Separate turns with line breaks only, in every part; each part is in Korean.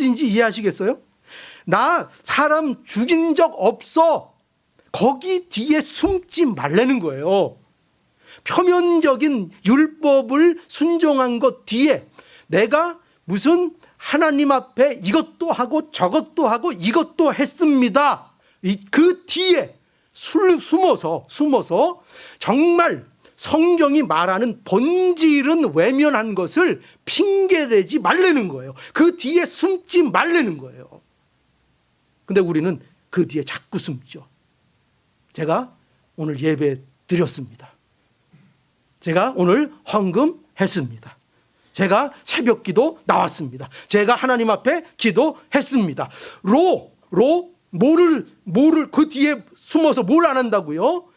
뜻인지 이해하시겠어요? 나 사람 죽인 적 없어. 거기 뒤에 숨지 말라는 거예요. 표면적인 율법을 순종한 것 뒤에 내가 무슨 하나님 앞에 이것도 하고 저것도 하고 이것도 했습니다. 이- 그 뒤에 술 숨어서 숨어서 정말 성경이 말하는 본질은 외면한 것을 핑계대지 말라는 거예요. 그 뒤에 숨지 말라는 거예요. 근데 우리는 그 뒤에 자꾸 숨죠. 제가 오늘 예배 드렸습니다. 제가 오늘 헌금 했습니다. 제가 새벽 기도 나왔습니다. 제가 하나님 앞에 기도했습니다. 로, 로, 뭐를, 뭐를 그 뒤에 숨어서 뭘 안 한다고요?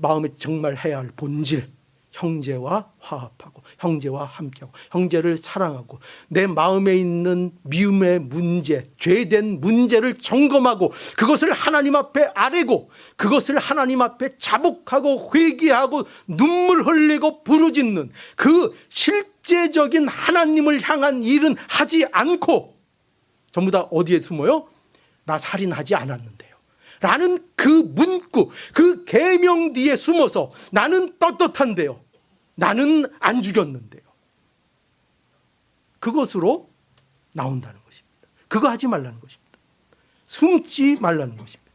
마음에 정말 해야 할 본질. 형제와 화합하고, 형제와 함께하고, 형제를 사랑하고, 내 마음에 있는 미움의 문제, 죄된 문제를 점검하고, 그것을 하나님 앞에 아뢰고, 그것을 하나님 앞에 자복하고, 회개하고, 눈물 흘리고, 부르짖는 그 실제적인 하나님을 향한 일은 하지 않고, 전부 다 어디에 숨어요? 나 살인하지 않았는데요. 라는 그 문구, 그 계명 뒤에 숨어서 나는 떳떳한데요. 나는 안 죽였는데요. 그것으로 나온다는 것입니다. 그거 하지 말라는 것입니다. 숨지 말라는 것입니다.